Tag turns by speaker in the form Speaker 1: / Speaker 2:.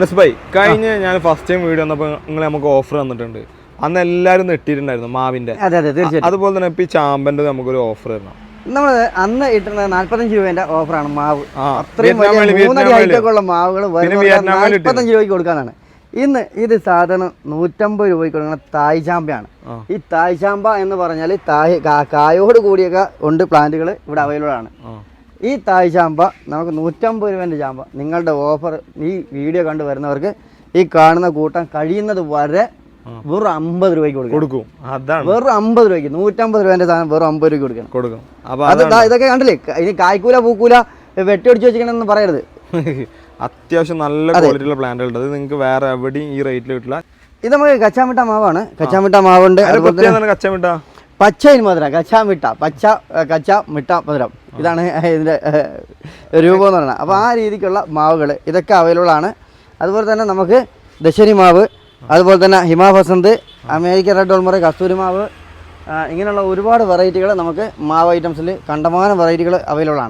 Speaker 1: മനസ് ഭായി കഴിഞ്ഞ ഞാൻ ഫസ്റ്റ് ടൈം വീഡിയോ വന്നപ്പോൾ നിങ്ങൾ നമുക്ക് ഓഫർ തന്നിട്ടുണ്ട്. അന്ന് എല്ലാവരും നെട്ടിയിട്ടുണ്ടായിരുന്നു മാവിന്റെ.
Speaker 2: അതെ അതെ തീർച്ചയായിട്ടും.
Speaker 1: അതുപോലെ തന്നെ ഇപ്പൊ ഈ ചാമ്പന്റെ നമുക്കൊരു ഓഫർ തരണം.
Speaker 2: നമ്മൾ അന്ന് ഇട്ടുന്ന നാല്പത്തഞ്ച് രൂപേന്റെ ഓഫറാണ് മാവ്. അത്രയും മാവുകൾ. നാല്പത്തഞ്ച് രൂപയ്ക്ക് കൊടുക്കാനാണ് ഇന്ന് ഇത് സാധനം നൂറ്റമ്പത് രൂപയ്ക്ക് കൊടുക്കുന്ന തായ് ചാമ്പയാണ്. ഈ തായ് ചാമ്പ എന്ന് പറഞ്ഞാൽ തായ് കായോട് കൂടിയൊക്കെ ഉണ്ട് പ്ലാന്റുകൾ ഇവിടെ അവൈലബിൾ ആണ്. ഈ തായ് ചാമ്പ നമുക്ക് നൂറ്റമ്പത് രൂപേന്റെ ചാമ്പ നിങ്ങളുടെ ഓഫർ ഈ വീഡിയോ കണ്ടു വരുന്നവർക്ക് ഈ കാണുന്ന കൂട്ടം കഴിയുന്നത് വരെ വെറും അമ്പത് രൂപയ്ക്ക് കൊടുക്കും.
Speaker 1: കൊടുക്കും. അതാണ്.
Speaker 2: വെറും അമ്പത് രൂപയ്ക്ക് നൂറ്റമ്പത് രൂപേന്റെ സാധനം വെറും അമ്പത് രൂപയ്ക്ക് കൊടുക്കണം.
Speaker 1: കൊടുക്കും. അപ്പൊ
Speaker 2: അത് ഇതൊക്കെ കണ്ടില്ലേ? ഇനി കായ്ക്കൂല പൂക്കൂല വെട്ടിയൊടിച്ച് വെച്ചിരിക്കണമെന്ന് പറയരുത്.
Speaker 1: അത്യാവശ്യം നല്ല ക്വാളിറ്റി ഉള്ള പ്ലാന്റുകൾ ഉണ്ട് അത് നിങ്ങൾക്ക് വേറെ എവിടെയും ഈ റേറ്റിൽ കിട്ടില്ല.
Speaker 2: ഇത് നമുക്ക് കച്ചാമിട്ട മാവാണ്. കച്ചാമിട്ട മാവുണ്ട്.
Speaker 1: കച്ചമിട്ട?
Speaker 2: പച്ചയിൽ മധുരം കച്ചാമിട്ട പച്ച കച്ച മിട്ട മധുരം. ഇതാണ് ഇതിന്റെ രൂപം എന്ന് പറയുന്നത്. അപ്പോൾ ആ രീതിക്കുള്ള മാവുകൾ ഇതൊക്കെ അവൈലബിൾ ആണ്. അതുപോലെ തന്നെ നമുക്ക് ദശരി മാവ് അതുപോലെ തന്നെ ഹിമാഫസന്ത് അമേരിക്കൻ റെഡ് ഓൾമറ കസ്തൂരി മാവ് ഇങ്ങനെയുള്ള ഒരുപാട് വെറൈറ്റികൾ നമുക്ക് മാവ് ഐറ്റംസിൽ കണ്ടമാനം വെറൈറ്റികൾ അവൈലബിൾ ആണ്.